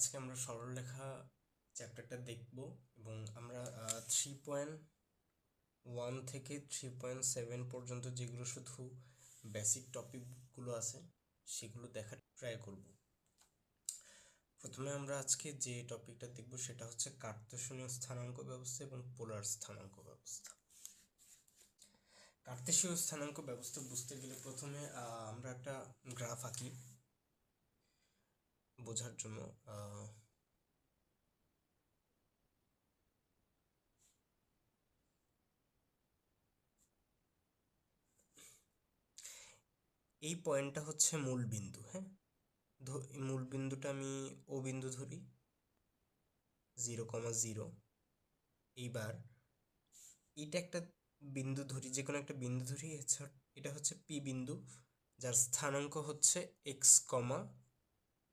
আজকে আমরা সরলরেখা চ্যাপ্টারটা দেখব এবং আমরা থ্রি পয়েন্ট ওয়ান থেকে থ্রি পয়েন্ট সেভেন পর্যন্ত যেগুলো শুধু বেসিক টপিকগুলো আছে, সেগুলো দেখার ট্রাই করব। প্রথমে আমরা আজকে যে টপিকটা দেখব সেটা হচ্ছে কার্তেশনীয় স্থানাঙ্ক ব্যবস্থা এবং পোলার স্থানাঙ্ক ব্যবস্থা। কার্তেশীয় স্থানাঙ্ক ব্যবস্থা বুঝতে গেলে প্রথমে আমরা একটা গ্রাফ আঁকি। বোঝার জন্য এই পয়েন্টটা হচ্ছে মূল বিন্দু হ্যাঁ? মূল বিন্দুটা আমি ও বিন্দু ধরি, জিরো কমা জিরো। এইবার এটা একটা বিন্দু ধরি, যে কোনো একটা বিন্দু ধরি এটা হচ্ছে পি বিন্দু, যার স্থানাঙ্ক হচ্ছে এক্স কমা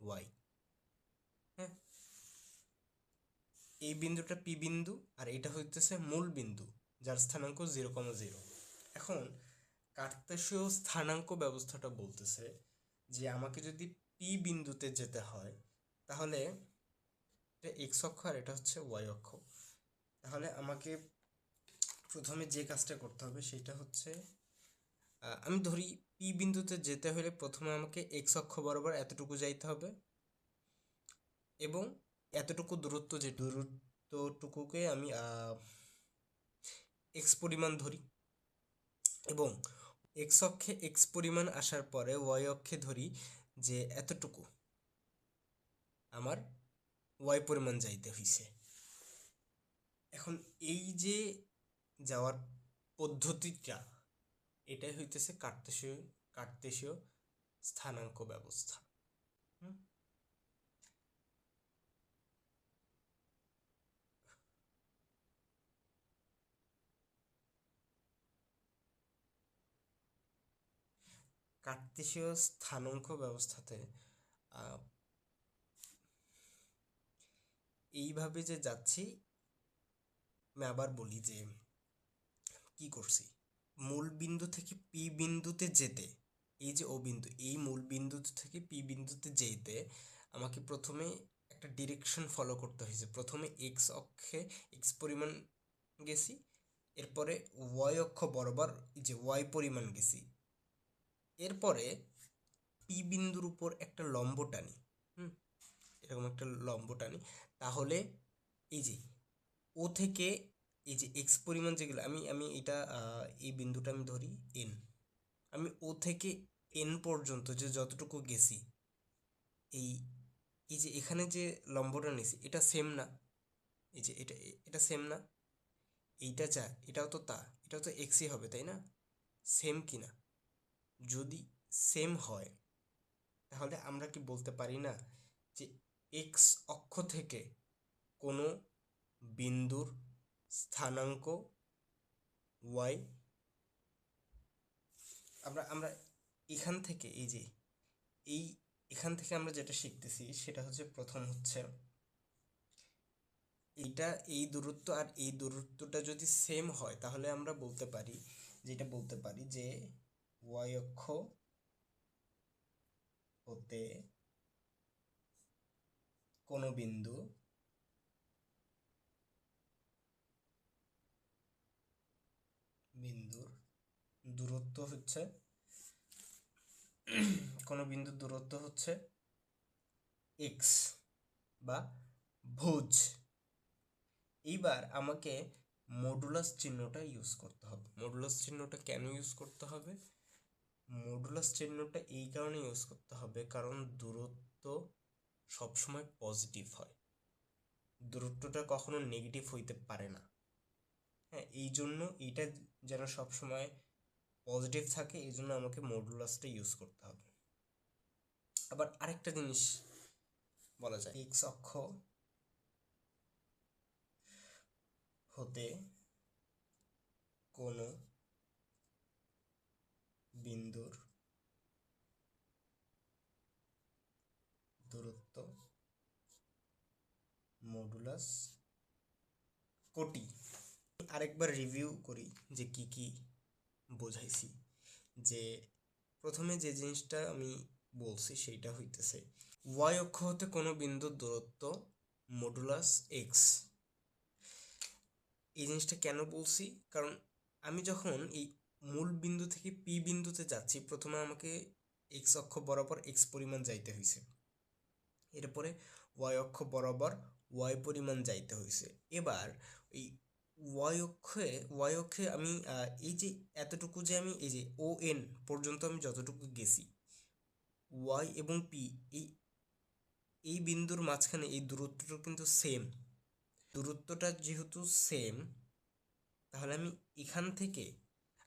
ওয়াই। হ্যাঁ এই বিন্দুটা পি বিন্দু আর এটা হইতেছে মূল বিন্দু, যার স্থানাঙ্ক জিরো কমা জিরো। এখন কার্তেশীয় স্থানাঙ্ক ব্যবস্থাটা বলতেছে যে আমাকে যদি পি বিন্দুতে যেতে হয়, তাহলে এটা এক্স অক্ষ আর এটা হচ্ছে ওয়াই অক্ষ। তাহলে আমাকে প্রথমে যে কাজটা করতে হবে সেটা হচ্ছে আমি ধরি পি বিন্দুতে যেতে হলে প্রথমে আমাকে এক্স অক্ষ বরাবর এতটুকু যাইতে হবে। এবং এতটুকু দূরত্ব যে দূরত্বটুকুকে আমি এক্স পরিমাণ ধরি এবং এক্স অক্ষে এক্স পরিমাণ আসার পরে ওয়াই অক্ষে ধরি যে এতটুকু আমার ওয়াই পরিমাণ যাইতে হইছে। এখন এই যে যাওয়ার পদ্ধতিটা, এটাই হইতেছে কার্তেশীয় কার্তেশীয় স্থানাঙ্ক ব্যবস্থা। কার্তেশীয় স্থানাঙ্ক ব্যবস্থাতে এইভাবে যে যাচ্ছি, আমি আবার বলি যে, কি করছি? মূল বিন্দু থেকে পি বিন্দুতে যেতে, এই যে ও বিন্দু, এই মূল বিন্দু থেকে পি বিন্দুতে যেতে, আমাকে প্রথমে একটা ডিরেকশন ফলো করতে হয়েছে। প্রথমে এক্স অক্ষে এক্স পরিমাণ গেছি, এরপরে ওয়াই অক্ষ বরাবর যে ওয়াই পরিমাণ গেছি এরপরে পি বিন্দুর উপর একটা লম্ব টানি। হুম? এরকম একটা লম্ব টানি। তাহলে এই যে ও থেকে এই যে এক্স পরিমাণ যেগুলো, আমি আমি এটা এই বিন্দুটা আমি ধরি এন আমি ও থেকে এন পর্যন্ত যে যতটুকু গেছি, এই এই যে এখানে যে লম্বটা নিয়েছি, এটা সেম না। এই যে এটা এটা সেম না। এইটা যা, এটাও তো তা, এটাও তো এক্সই হবে, তাই না? সেম কি না যদি সেম হয়, তাহলে আমরা কি বলতে পারি না যে এক্স অক্ষ থেকে কোনো বিন্দুর স্থানাঙ্ক ওয়াই আমরা আমরা এখান থেকে এই যে, এই এখান থেকে আমরা যেটা শিখতেছি সেটা হচ্ছে প্রথম হচ্ছে এটা এই দূরত্ব আর এই দূরত্বটা যদি সেম হয়, তাহলে আমরা বলতে পারি, যেটা বলতে পারি যে ওয়াই অক্ষ হতে কোনো বিন্দু বিন্দুর দূরত্ব হচ্ছে, কোনো বিন্দুর দূরত্ব হচ্ছে এক্স বা ভুজ। এইবার আমাকে মডুলাস চিহ্নটা ইউজ করতে হবে। মডুলাস চিহ্নটা কেন ইউজ করতে হবে? মডুলাস চিহ্নটা এই কারণে ইউজ করতে হবে, কারণ দূরত্ব সবসময় পজিটিভ হয়। দূরত্বটা কখনো নেগেটিভ হইতে পারে না। হ্যাঁ এই জন্য এইটা যেন সবসময় পজিটিভ থাকে, এই জন্য আমাকে মডুলাসটা ইউজ করতে হবে। আবার আরেকটা জিনিস বলা যায় এক্স অক্ষ হতে কোনো বিন্দুর দূরত্ব মডুলাস কোটি। আরেকবার রিভিউ করি যে কি কি বোঝাইছি। যে প্রথমে যে জিনিসটা আমি বলছি সেইটা হইতেছে ওয়াই অক্ষ হতে কোনো বিন্দুর দূরত্ব মডুলাস এক্স এই জিনিসটা কেন বলছি? কারণ আমি যখন এই মূল বিন্দু থেকে পি বিন্দুতে যাচ্ছি, প্রথমে আমাকে এক্স অক্ষ বরাবর এক্স পরিমাণ যাইতে হয়েছে এরপরে ওয়াই অক্ষ বরাবর ওয়াই পরিমাণ যাইতে হয়েছে এবার এই ওয়াই অক্ষে ওয়াই অক্ষে আমি এই যে এতটুকু যে আমি, এই যে ও এন পর্যন্ত আমি যতটুকু গেছি, ওয়াই এবং পি, এই এই বিন্দুর মাঝখানে এই দূরত্বটা কিন্তু সেম। দূরত্বটা যেহেতু সেম, তাহলে আমি এখান থেকে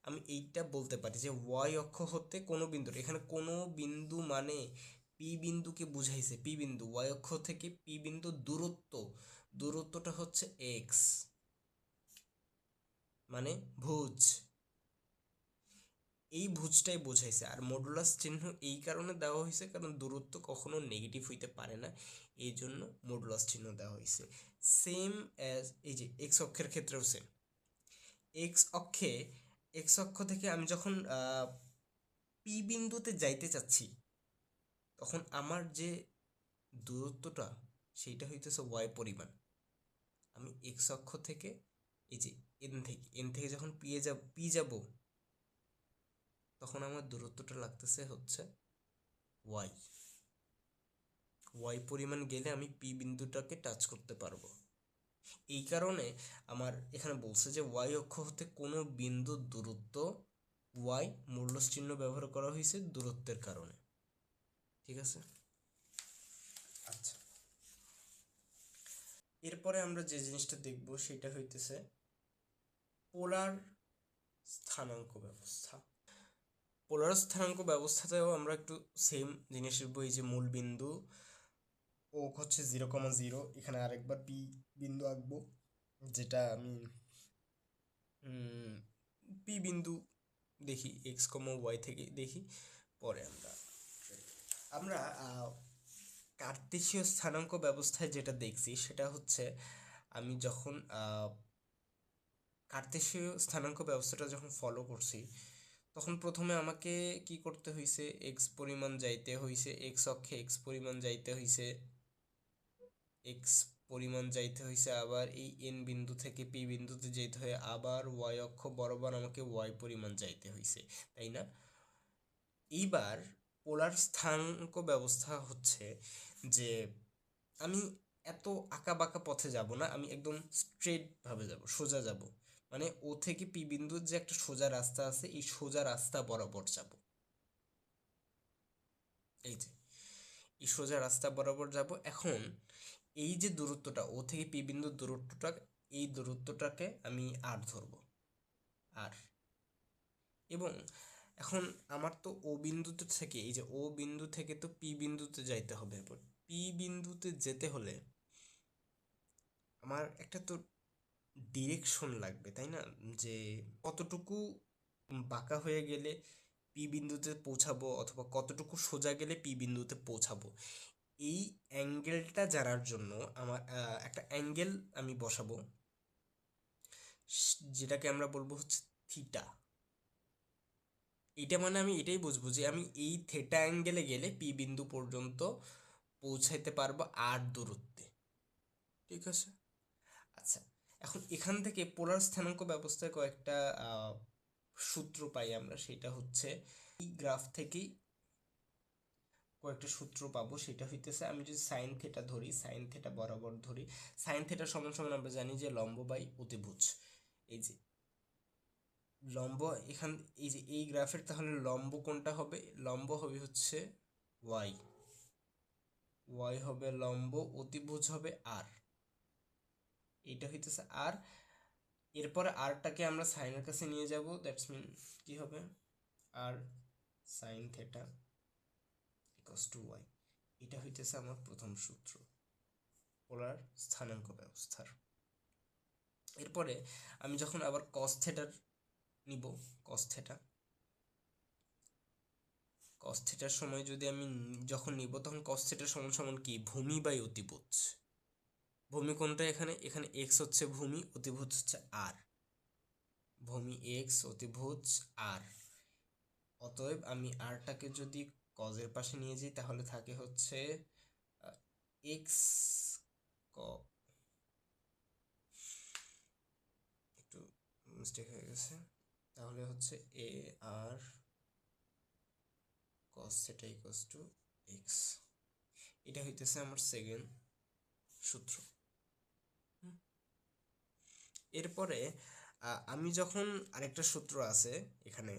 আমি এইটা বলতে পারি যে ওয়াই অক্ষ হতে কোনো বিন্দুর, এখানে কোনো বিন্দু মানে পি বিন্দুকে বুঝাইছে পি বিন্দু ওয়াই অক্ষ থেকে পি বিন্দু দূরত্ব, দূরত্বটা হচ্ছে এক্স মানে ভুজ। এই ভুজটাই বোঝাইছে, আর মডুলাস চিহ্ন এই কারণে দেওয়া হয়েছে কারণ দূরত্ব কখনো নেগেটিভ হইতে পারে না, এই জন্য মডুলাস চিহ্ন দেওয়া হয়েছে। সেম অ্যাজ এই যে এক্স অক্ষের ক্ষেত্রেও সেম এক্স অক্ষে এক্স অক্ষ থেকে আমি যখন পি বিন্দুতে যাইতে চাচ্ছি, তখন আমার যে দূরত্বটা, সেইটা হইতেছে ওয়াই পরিমাণ। আমি এক্স অক্ষ থেকে, এই যে এন থেকে এন থেকে যখন পিয়ে যাব পি যাব, তখন আমার দূরত্বটা লাগতেছে হচ্ছে ওয়াই ওয়াই পরিমাণ গেলে আমি পি বিন্দুটাকে টাচ করতে পারব। এই কারণে আমার এখানে বলছে যে ওয়াই অক্ষ হতে কোনো বিন্দুর দূরত্ব ওয়াই মূল্য চিহ্ন ব্যবহার করা হয়েছে দূরত্বের কারণে। ঠিক আছে? আচ্ছা। এরপরে আমরা যে জিনিসটা দেখব সেটা হইতেছে পোলার স্থানাঙ্ক ব্যবস্থা। পোলার স্থানাঙ্ক ব্যবস্থাতেও আমরা একটু সেম জিনিসের বই যে মূল বিন্দু ও হচ্ছে জিরো কমা জিরো এখানে আরেকবার পি বিন্দু আঁকবো, যেটা আমি পি বিন্দু দেখি এক্স কমা ওয়াই থেকে দেখি, পরে আমরা আমরা কার্তেশীয় স্থানাঙ্ক ব্যবস্থায় যেটা দেখছি, সেটা হচ্ছে আমি যখন কার্তেশীয় স্থানাঙ্ক ব্যবস্থাটা যখন ফলো করছি, তখন প্রথমে আমাকে কি করতে হয়েছে এক্স পরিমাণ যাইতে হয়েছে এক্স অক্ষে এক্স পরিমাণ যাইতে হয়েছে এক্স পরিমাণ যাইতে হয়েছে আবার এই এন বিন্দু থেকে পি বিন্দুতে যেতে হয়, আবার ওয়াই অক্ষ বরাবর আমাকে ওয়াই পরিমাণ যাইতে হয়েছে তাই না? এইবার পোলার স্থানাঙ্ক ব্যবস্থা হচ্ছে যে, আমি এত আঁকা বাঁকা পথে যাব না, আমি একদম স্ট্রেটভাবে যাব, সোজা যাব। মানে ও থেকে পি বিন্দুর যে একটা সোজা রাস্তা আছে, এই সোজা রাস্তা বরাবর যাব। এই যে, এই সোজা রাস্তা বরাবর যাব। এখন এই যে দূরত্বটা, ও থেকে পি বিন্দুর দূরত্বটা এই দূরত্বটাকে আমি আর ধরব আর এবং এখন আমার তো ও বিন্দুতে থেকে, এই যে ও বিন্দু থেকে তো পি বিন্দুতে যাইতে হবে। এবার পি বিন্দুতে যেতে হলে আমার একটা তো ডিরেকশন লাগবে, তাই না? যে কতটুকু বাঁকা হয়ে গেলে পি বিন্দুতে পৌঁছাবো, অথবা কতটুকু সোজা গেলে পি বিন্দুতে পৌঁছাবো এই অ্যাঙ্গেলটা জানার জন্য আমার একটা অ্যাঙ্গেল আমি বসাবো। যেটাকে আমরা বলব হচ্ছে থিটা। এটা মানে আমি এটাই বুঝব যে আমি এই থেটা অ্যাঙ্গেলে গেলে পি বিন্দু পর্যন্ত পৌঁছাইতে পারব আর দূরত্বে। ঠিক আছে? আচ্ছা এখন এখান থেকে পোলার স্থানাঙ্ক ব্যবস্থায় কয়েকটা সূত্র পাই আমরা, সেটা হচ্ছে এই গ্রাফ থেকেই কয়েকটা সূত্র পাবো, সেটা হইতেছে আমি যদি সাইন থেটা ধরি সাইন থেটা বরাবর ধরি সাইন থেটা সমান সমান আমরা জানি যে লম্ব বাই অতিভুজ। এই যে লম্ব এখান, এই যে এই গ্রাফের তাহলে লম্ব কোনটা হবে? লম্ব হবে হচ্ছে ওয়াই ওয়াই হবে লম্ব, অতিভুজ হবে আর এটা হইতেছে আর এরপরে আরটাকে আমরা সাইনের কাছে নিয়ে যাব দ্যাটস মিন কি হবে? আর sine theta equals to Y এটা হইতেছে আমার প্রথম সূত্র, পোলার স্থানাঙ্ক ব্যবস্থার। এরপরে আমি যখন আবার কস থেটার নিব কস থেটা কস থেটার সময় যদি আমি যখন নিব তখন কস থেটার সমান সমান কি? ভূমি বাই অতিভুজ। ভূমি কোনটা এখানে? এখানে এক্স হচ্ছে ভূমি, অতিভুজ হচ্ছে আর ভূমি এক্স অতিভুজ আর অতএব আমি আরটাকে যদি কজের পাশে নিয়ে যাই, তাহলে থাকে হচ্ছে এক্স ক একটু মিস্টেক হয়ে গেছে, তাহলে হচ্ছে এ আর কস সেটা ইকোয়াস টু এক্স এটা হইতেছে আমার সেকেন্ড সূত্র। এরপরে আমি যখন আরেকটা সূত্র আছে এখানে,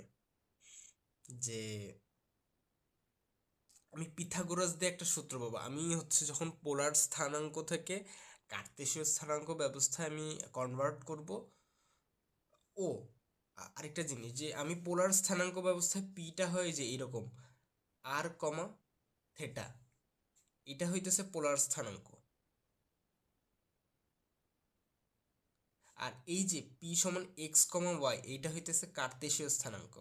যে আমি পিথাগোরাস দিয়ে একটা সূত্র পাবো। আমি হচ্ছে যখন পোলার স্থানাঙ্ক থেকে কার্তেশীয় স্থানাঙ্ক ব্যবস্থায় আমি কনভার্ট করব, ও আরেকটা জিনিস যে আমি পোলার স্থানাঙ্ক ব্যবস্থায় পিটা হয় যে এরকম আর কমা থেটা এটা হইতেছে পোলার স্থানাঙ্ক। আর এই যে পি সমান এক্স কমা ওয়াই এইটা হইতেছে কার্তেশীয় স্থানাঙ্ক।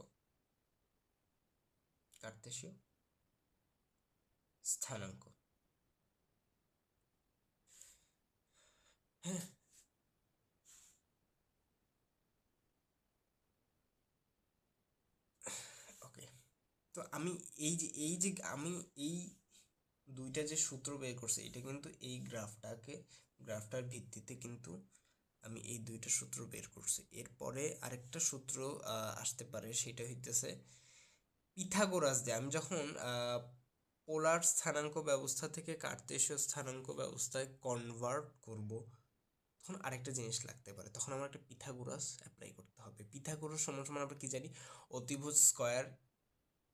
কার্তেশীয়? স্থানাঙ্ক ওকে তো আমি এই যে এই যে আমি এই দুইটা যে সূত্র বের করছি, এটা কিন্তু এই গ্রাফটাকে, গ্রাফটার ভিত্তিতে কিন্তু আমি এই দুইটা সূত্র বের করছি। এরপরে আরেকটা সূত্র আসতে পারে, সেটা হইতেছে পিথাগোরাস দিয়ে আমি যখন পোলার স্থানাঙ্ক ব্যবস্থা থেকে কার্তেশীয় স্থানাঙ্ক ব্যবস্থায় কনভার্ট করব। তখন আরেকটা জিনিস লাগতে পারে। তখন আমার একটা পিথাগোরাস অ্যাপ্লাই করতে হবে। পিথাগোরাস সমান সমান আমরা কি জানি? অতিভুজ স্কয়ার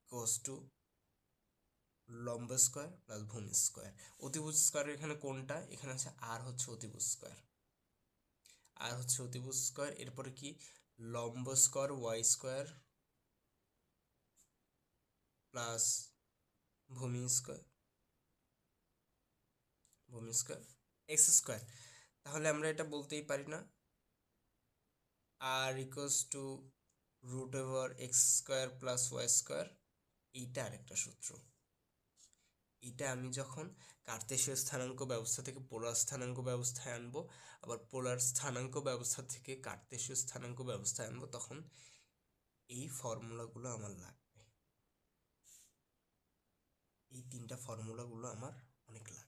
কোস টু লম্ব স্কয়ার প্লাস ভূমি স্কয়ার অতিভুজ স্কয়ার এখানে কোনটা? এখানে আছে আর হচ্ছে অতিভুজ স্কয়ার আর হচ্ছে অতিভুজ স্কয়ার এরপরে কি? লম্ব স্কয়ার ওয়াই স্কয়ার প্লাস ভূমি স্কয়ার। ভূমি স্কয়ার, এক্স স্কয়ার। তাহলে আমরা এটা বলতেই পারি না। আর equals to root over X square plus Y square এইটা আরেকটা সূত্র। এটা আমি যখন কার্তেশীয় স্থানাঙ্ক ব্যবস্থা থেকে পোলার স্থানাঙ্ক ব্যবস্থায় আনব, আবার পোলার স্থানাঙ্ক ব্যবস্থা থেকে কার্তেশীয় স্থানাঙ্ক ব্যবস্থায় আনব, তখন এই ফর্মুলাগুলো আমার লাগবে এই তিনটা ফর্মুলাগুলো আমার অনেক লাগবে